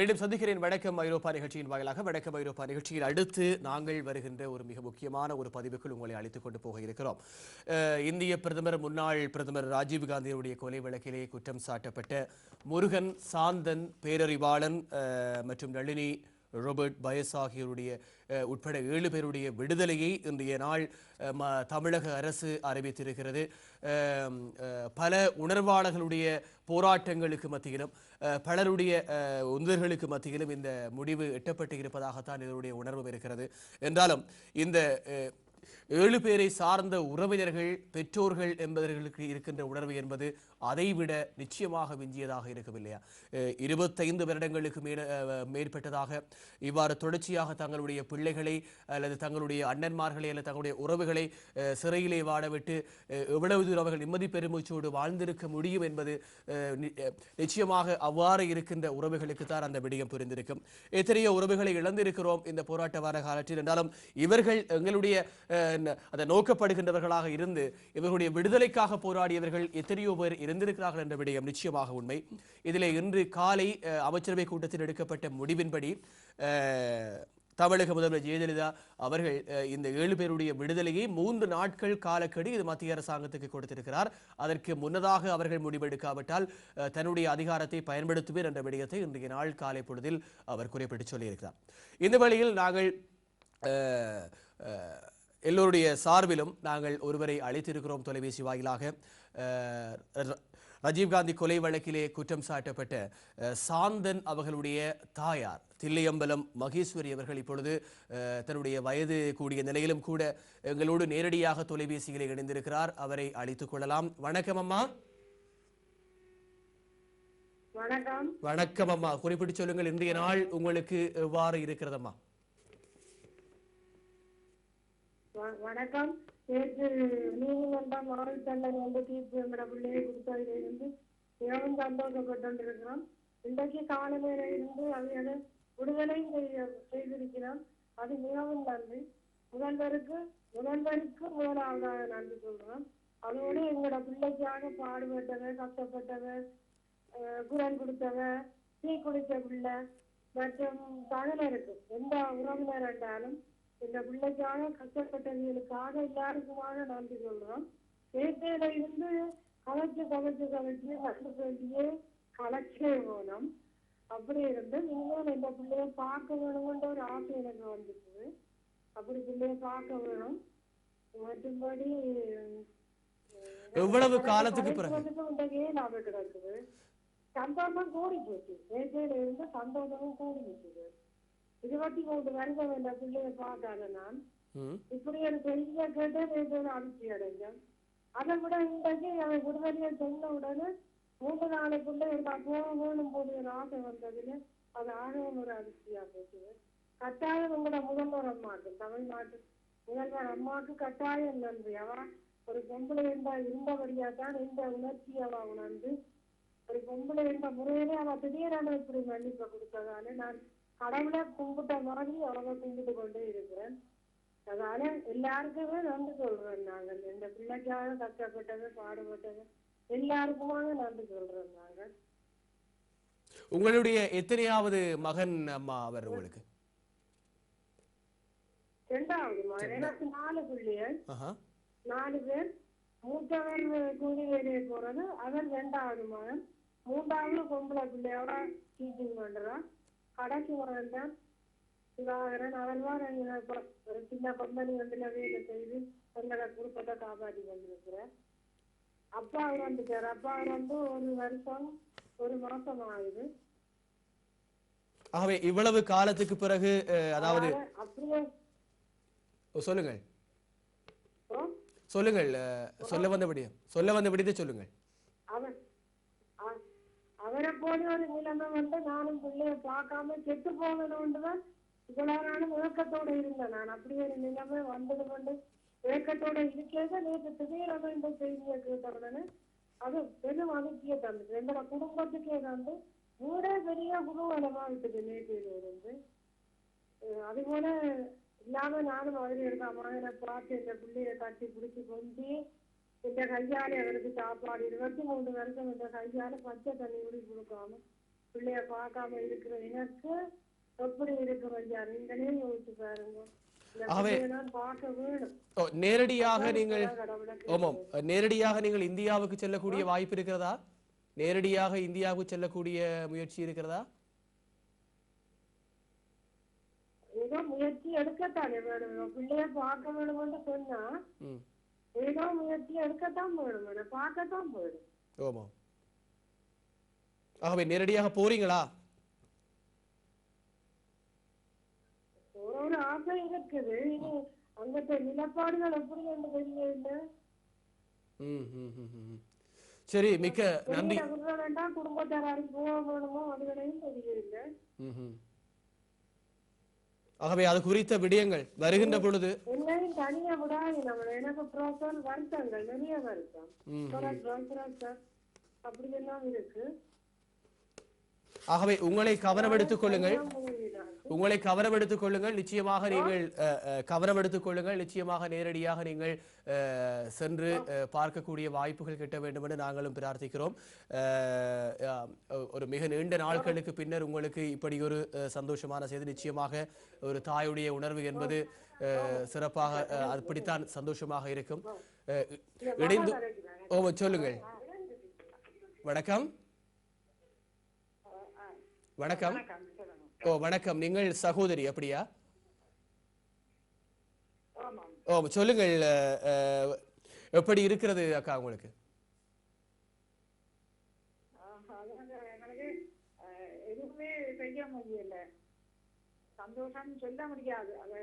மீண்டும் சந்திக்கிறேன். வணக்கம். ஐரோப்பா நிகழ்ச்சியின் வாயிலாக வணக்கம். ஐரோப்பா நிகழ்ச்சியில் அடுத்து நாங்கள் வருகின்ற ஒரு மிக முக்கியமான ஒரு பதிவுக்குள் உங்களை அழைத்துக் கொண்டு போக இருக்கிறோம். இந்திய பிரதமர் முன்னாள் பிரதமர் ராஜீவ் காந்தியினுடைய கொலை வழக்கிலே குற்றம் சாட்டப்பட்ட முருகன் சாந்தன் பேரறிவாளன் மற்றும் நளினி ரோபர்ட் பயஸ் ஆகியோருடைய உட்பட ஏழு பேருடைய விடுதலையை இன்றைய நாள் eh, ம- தமிழக அரசு அறிவித்திருக்கிறது. Eh, eh, பல உணர்வாளர்களுடைய போராட்டங்களுக்கு மத்தியிலும் பலருடைய உந்தர்களுக்கு மத்தியிலும் இந்த முடிவு எட்டப்பட்டு இருப்பதாகத்தான் இதனுடைய உணர்வும் இருக்கிறது. என்றாலும் இந்த ஏழு பேரை சார்ந்த உறவினர்கள் பெற்றோர்கள் என்பவர்களுக்கு இருக்கின்ற உணர்வு என்பது அதைவிட நிச்சயமாக விஞ்சியதாக இருக்கும் இல்லையா இருபத்தைந்து வருடங்களுக்கு மேல மேற்பட்டதாக இவ்வாறு தொடர்ச்சியாக தங்களுடைய பிள்ளைகளை அல்லது தங்களுடைய அண்ணன்மார்களை அல்லது தங்களுடைய உறவுகளை சிறையிலே வாடவிட்டு எவ்வளவு தூரம் அவர்கள் நிம்மதி பெருமூச்சோடு வாழ்ந்திருக்க முடியும் என்பது நி- நிச்சயமாக அவ்வாறு இருக்கின்ற உறவுகளுக்கு தான் அந்த விடயம் புரிந்திருக்கும். எத்தனையோ உறவுகளை இழந்திருக்கிறோம் இந்த போராட்ட வார காலத்தில். என்றாலும் இவர்கள் எங்களுடைய அஹ், அதை நோக்கப்படுகின்றவர்களாக இருந்து இவர்களுடைய விடுதலைக்காக போராடியவர்கள் எத்தனையோ பேர் இருந்திருக்கிறார்கள் என்ற விடயம் நிச்சயமாக உண்மை. இதில் இன்று காலை அமைச்சரவை கூட்டத்தில் எடுக்கப்பட்ட முடிவின்படி தமிழக முதல்வர் ஜெயலலிதா அவர்கள் இந்த ஏழு பேருடைய விடுதலையை மூன்று நாட்கள் காலக்கெடு இது மத்திய அரசாங்கத்துக்கு கொடுத்திருக்கிறார். அதற்கு முன்னதாக அவர்கள் முடிவெடுக்காவிட்டால் தன்னுடைய அதிகாரத்தை பயன்படுத்துவேர் என்ற விடயத்தை இன்றைய நாள் காலை பொழுதில் அவர் குறிப்பிட்டு சொல்லியிருக்கிறார். இந்த வழியில் நாங்கள் எல்லோருடைய சார்பிலும் நாங்கள் ஒருவரை அழைத்திருக்கிறோம் தொலைபேசி வாயிலாக. ராஜீவ்காந்தி கொலை வழக்கிலே குற்றம் சாட்டப்பட்ட சாந்தன் அவர்களுடைய தாயார் தில்லையம்பலம் மகேஸ்வரி அவர்கள் இப்பொழுது தன்னுடைய வயது கூடிய நிலையிலும் கூட எங்களோடு நேரடியாக தொலைபேசியிலே இணைந்திருக்கிறார். அவரை அழைத்துக் கொள்ளலாம். வணக்கம் அம்மா. வணக்கம். வணக்கம் அம்மா. குறிப்பிட்டு சொல்லுங்கள் இன்றைய நாள் உங்களுக்கு எவ்வாறு இருக்கிறதம்மா வணக்கம். நேற்று நீதிமன்றம் தண்டனை வந்து தீர்ப்பு எங்கட பிள்ளையை கொடுத்ததில் இருந்து மிகவும் சந்தோஷப்பட்டிருக்கிறோம் இன்றைக்கு காலநிலை இருந்து அவைகளை விடுதலை செய்ய செய்திருக்கிறோம் அது மிகவும் நன்றி. முதல்வருக்கு முதல்வருக்கு முதலாவதாக நன்றி சொல்றோம். அதோடு எங்களோட பிள்ளைக்காக பாடுபட்டவ கஷ்டப்பட்டவ குரல் கொடுத்தவ தீ குடிச்ச பிள்ளை மற்றும் சகலருக்கு எந்த உறவினர் என்றாலும் இந்த பிள்ளைக்காக கஷ்டப்பட்டவர்களுக்காக எல்லாருக்குமாக நன்றி சொல்றோம். நேற்றையில இருந்து கலைச்சு கலைச்சு கலைச்சு சொல்லியே கலைச்சே போனோம் அப்படி இருந்து இனிமேல் இந்த பிள்ளைய பார்க்க வேணும்ன்ற ஒரு ஆசை எனக்கு வந்துச்சு அப்படி பிள்ளைய பார்க்க வேணும். மற்றும்படி எவ்வளவு காலத்துக்கு பிறகு? உண்டையே லாபம் கிடக்குது சந்தோஷம் கூடி போச்சு நேற்றையில இருந்து சந்தோஷமும் கூடி போச்சுது இருபத்தி மூன்று வருஷம் இந்த பிள்ளைய பார்க்காத நான் இப்படி ஒரு பெரிய கேட்டு நேற்று அதிர்ச்சி அடைஞ்சேன் அதை விட இன்றைக்கு அவன் விடுதலையை சொன்ன உடனே மூன்று நாளைக்குள்ள எனக்கு போக வேணும் போது ஒரு ஆசை வந்ததுல அது ஆகவும் ஒரு அதிர்ச்சியா போச்சு கட்டாயம் உங்களோட முதல்வர் அம்மாக்கு தமிழ்நாட்டு முதல்வர் அம்மாவுக்கு கட்டாயம் நன்றி அவ ஒரு பொம்பளை இருந்தா இருந்தபடியா தான் இந்த உணர்ச்சி அவ உணர்ந்து ஒரு பொம்பளை இருந்த முறையிலே அவ திடீரென இப்படி மன்னிப்பை கொடுத்ததால நான் கடவுளை கும்பிட்ட மாதிரி அவளை கும்பிட்டு கொண்டே இருக்கிறேன். அதனால எல்லாருக்குமே நன்றி சொல்றோம் நாங்கள். இந்த பிள்ளைக்காக கஷ்டப்பட்டது பாடுபட்டது எல்லாருக்குமாக நன்றி சொல்றோம் நாங்கள். உங்களுடைய எத்தனையாவது மகன் அம்மா அவர் உங்களுக்கு? ரெண்டாவது மகன். எனக்கு நாலு பிள்ளைகள். நாலு பேர். மூத்தவர் கூலி வேலையை போறது. அவர் ரெண்டாவது மகன். மூன்றாவது பொம்பளை பிள்ளையோட டீச்சிங் பண்றான். அவன் தான் எங்க இப்ப ஒரு சின்ன கம்பெனி வந்து வேலை செய்து எங்களை குடும்பத்தை காப்பாற்றி கொண்டிருக்கிறேன் அப்பா வந்துட்டார் அப்பா வந்து ஒரு வருஷம் ஒரு மாசம் ஆகுது. ஆகவே இவ்வளவு காலத்துக்கு பிறகு அதாவது அப்படியே சொல்லுங்கள். சொல்ல வந்த விடயம் சொல்ல வந்த விடயத்தை சொல்லுங்கள். அவன் அவரை போல ஒரு நிலைமை வந்து நானும் பிள்ளைய பார்க்காம கெட்டு போகணும்னு தான் இவ்வளவு நாளும் ஏக்கத்தோட இருந்தேன். நான் அப்படி ஒரு நிலைமை வந்தது கொண்டு ஏக்கத்தோட இருக்கிறத நேற்று திடீரென இந்த செய்தியை கேட்ட அது பெரும் அதிர்ச்சியை தந்தது. எங்களோட குடும்பத்துக்கே வந்து ஊரே பெரிய குருவலமா விட்டது நேற்றையில இருந்து அஹ் அதுபோல இல்லாம நானும் அவரு இருக்க மகனை பார்த்து இந்த பிள்ளைய கட்டி பிடிச்சி கொண்டு இந்த கையால அவருக்கு சாப்பாடு இருபத்தி மூணு வருஷம் இந்த கையால பச்சை தண்ணி கூட கொடுக்காம பிள்ளைய பார்க்காம இருக்கிற எனக்கு எப்படி இருக்கிற ஐயா நீங்களே யோசிச்சு பாருங்க. நேரடியாக நீங்கள் ஆமாம் நேரடியாக நீங்கள் இந்தியாவுக்கு செல்லக்கூடிய வாய்ப்பு இருக்கிறதா? நேரடியாக இந்தியாவுக்கு செல்லக்கூடிய முயற்சி இருக்கிறதா? ஏதோ முயற்சி எடுக்கத்தானே வேணும். பிள்ளைய பார்க்க வேணும்னு சொன்னா ஏதோ முயற்சி எடுக்கத்தான் வேணும் வேணும் பார்க்கத்தான் வேணும் ஆமாம் ஆகவே நேரடியாக போறீங்களா? ஒரு ஆசை இருக்குது. அங்கத்த நிலப்பாடுகள் எப்படி என்று தெரியல. சரி மிக்க நன்றி. குடும்பத்தாராரு போக வேணுமோ அதுகளையும் தெரியல. ஆகவே அது குறித்த விடயங்கள் வருகின்ற பொழுது எல்லாரும் தனியா விடாது நம்ம எனக்கு ப்ரோசல் வருத்தங்கள் நிறைய வருத்தம். அப்படி எல்லாம் இருக்கு. ஆகவே உங்களை கவனம் எடுத்துக் கொள்ளுங்கள். உங்களை கவனம் எடுத்துக் கொள்ளுங்கள். நிச்சயமாக நீங்கள் அஹ், கவனம் எடுத்துக் கொள்ளுங்கள். நிச்சயமாக நேரடியாக நீங்கள் சென்று பார்க்கக்கூடிய வாய்ப்புகள் கிட்ட வேண்டும் என்று நாங்களும் பிரார்த்திக்கிறோம். அஹ், ஒரு மிக நீண்ட நாட்களுக்கு பின்னர் உங்களுக்கு இப்படி ஒரு சந்தோஷமான செய்தி நிச்சயமாக ஒரு தாயுடைய உணர்வு என்பது சிறப்பாக அப்படித்தான் சந்தோஷமாக இருக்கும். இணைந்து ஓ சொல்லுங்கள். வணக்கம். வணக்கம். ஓ வணக்கம். நீங்கள் சகோதரி அப்படியா? ஓ சொல்லுங்கள் எப்படி இருக்கிறது அக்கா உங்களுக்கு? எதுவுமே செய்ய முடியல. சந்தோஷம் சொல்ல முடியாது. அது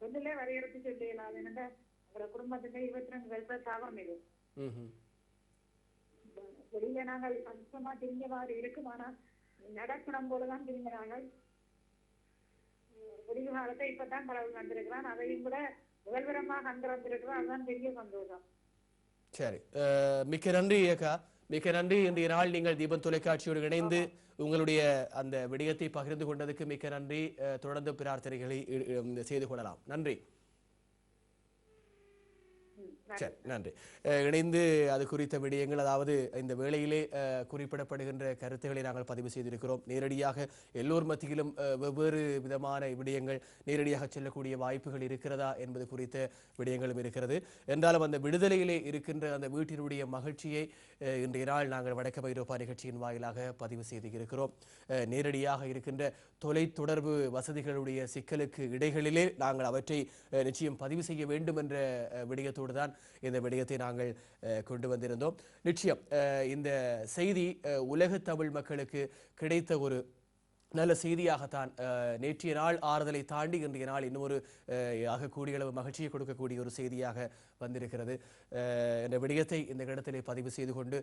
சொல்லலே வரையறுத்து சொல்லல அது எங்களோட குடும்பத்துக்கு இருபத்தி ரெண்டு வயசு சாபம் இது. ம்ஹும். வெளியில நாங்கள் சந்தோஷமா திரிஞ்சவாறு இருக்கும் ஆனா நடக்கணும் போலதான் திரும்பி நாங்கள் முடிவு காலத்தை இப்பதான் கடவுள் வந்திருக்கிறான். அதையும் கூட முதல்வரமா கண்டு வந்திருக்கிறோம் அதுதான் பெரிய சந்தோஷம். சரி. மிக்க நன்றி ஏகா. மிக்க நன்றி. இன்றைய நாள் நீங்கள் தீபம் தொலைக்காட்சியோடு இணைந்து உங்களுடைய அந்த விடயத்தை பகிர்ந்து கொண்டதுக்கு மிக்க நன்றி. தொடர்ந்து பிரார்த்தனைகளை செய்து கொள்ளலாம். நன்றி. சரி நன்றி. இணைந்து அது குறித்த விடயங்கள் அதாவது இந்த வேளையிலே குறிப்பிடப்படுகின்ற கருத்துக்களை நாங்கள் பதிவு செய்திருக்கிறோம். நேரடியாக எல்லோர் மத்தியிலும் வெவ்வேறு விதமான விடயங்கள் நேரடியாக செல்லக்கூடிய வாய்ப்புகள் இருக்கிறதா என்பது குறித்த விடயங்களும் இருக்கிறது. என்றாலும் அந்த விடுதலையிலே இருக்கின்ற அந்த வீட்டினுடைய மகிழ்ச்சியை இன்றைய நாள் நாங்கள் வடக்கு ஐரோப்பா நிகழ்ச்சியின் வாயிலாக பதிவு செய்து இருக்கிறோம் நேரடியாக இருக்கின்ற தொலைத்தொடர்பு வசதிகளுடைய சிக்கலுக்கு இடைகளிலே நாங்கள் அவற்றை நிச்சயம் பதிவு செய்ய வேண்டும் என்ற விடயத்தோடு தான் இந்த விடயத்தை நாங்கள் கொண்டு வந்திருந்தோம். நிச்சயம் இந்த செய்தி உலக தமிழ் மக்களுக்கு கிடைத்த ஒரு நல்ல செய்தியாகத்தான் நேற்றைய நாள் ஆறுதலை தாண்டி இன்றைய நாள் இன்னொரு ஆகக்கூடிய அளவு மகிழ்ச்சியை கொடுக்கக்கூடிய ஒரு செய்தியாக வந்திருக்கிறது. இந்த விடயத்தை இந்த இடத்திலே பதிவு செய்து கொண்டு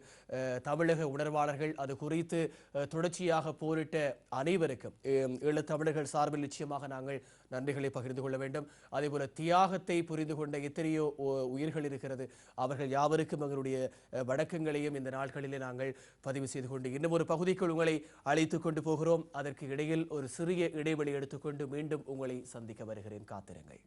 தமிழக உணர்வாளர்கள் அது குறித்து தொடர்ச்சியாக போரிட்ட அனைவருக்கும் ஈழத்தமிழர்கள் சார்பில் நிச்சயமாக நாங்கள் நன்றிகளை பகிர்ந்து கொள்ள வேண்டும். அதேபோல தியாகத்தை புரிந்து கொண்ட எத்தனையோ உயிர்கள் இருக்கிறது. அவர்கள் யாவருக்கும் எங்களுடைய வணக்கங்களையும் இந்த நாட்களிலே நாங்கள் பதிவு செய்து கொண்டு இன்னும் ஒரு பகுதிக்குள் உங்களை அழைத்து கொண்டு போகிறோம். அதற்கு இடையில் ஒரு சிறிய இடைவெளி எடுத்துக்கொண்டு மீண்டும் உங்களை சந்திக்க வருகிறேன். காத்திருங்கள்.